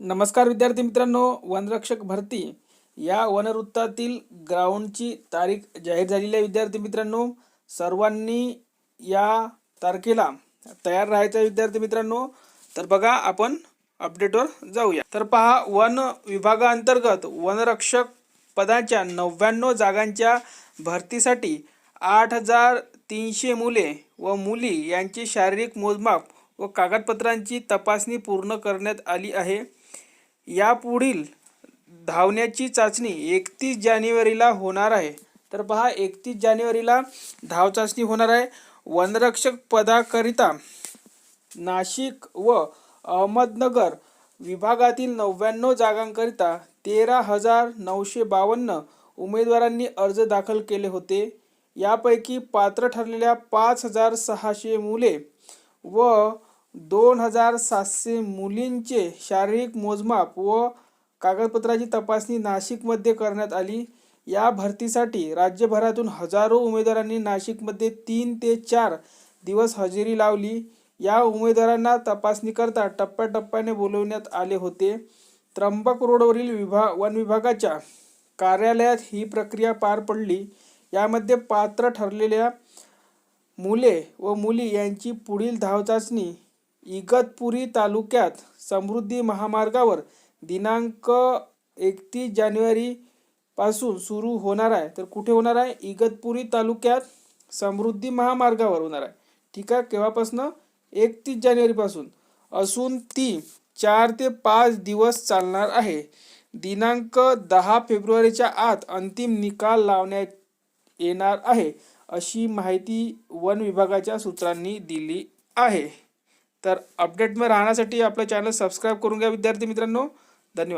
नमस्कार विद्यार्थी मित्रांनो वनरक्षक भरती. या वनवृत्तातील ग्राउंडची तारीख जाहीर झालेली आहे विद्यार्थी मित्रांनो. सर्वांनी या तारखेला तयार राहायचं विद्यार्थी मित्रांनो. तर बघा आपण अपडेटवर जाऊया. तर पहा वन विभागाअंतर्गत वनरक्षक पदाच्या नव्याण्णव जागांच्या भरतीसाठी आठ हजार तीनशे मुले व मुली यांची शारीरिक मोजमाप व कागदपत्रांची तपासणी पूर्ण करण्यात आली आहे. यापुढील धावण्याची चाचणी एकतीस जानेवारीला होणार आहे. तर पहा एकतीस जानेवारीला धाव चाचणी होणार आहे. वनरक्षक पदाकरिता नाशिक व अहमदनगर विभागातील नव्याण्णव जागांकरिता तेरा हजार नऊशे बावन्न उमेदवारांनी अर्ज दाखल केले होते. यापैकी पात्र ठरलेल्या पाच हजार सहाशे मुले व दोन हजार सातशे मुलींचे शारीरिक मोजमाप व कागदपत्राची तपासणी नाशिकमध्ये करण्यात आली. या भरतीसाठी राज्यभरातून हजारो उमेदवारांनी नाशिकमध्ये तीन ते चार दिवस हजेरी लावली. या उमेदवारांना तपासणीकरता टप्प्याटप्प्याने बोलवण्यात आले होते. त्र्यंबक रोडवरील विभाग वन विभागाच्या कार्यालयात ही प्रक्रिया पार पडली. यामध्ये पात्र ठरलेल्या मुले व मुली यांची पुढील धावचाचणी इगतपुरी तालुक्यात समृद्धी महामार्गावर दिनांक एकतीस जानेवारी पासून सुरू होणार आहे. तर कुठे होणार आहे? इगतपुरी तालुक्यात समृद्धी महामार्गावर होणार आहे. ठीक आहे? केव्हापासनं? एकतीस जानेवारीपासून असून ती चार ते पाच दिवस चालणार आहे. दिनांक दहा फेब्रुवारीच्या आत अंतिम निकाल लावण्यात येणार आहे अशी माहिती वन विभागाच्या सूत्रांनी दिली आहे. तर अपडेटमध्ये राहण्यासाठी आपलं चॅनल सबस्क्राईब करून घ्या विद्यार्थी मित्रांनो. धन्यवाद.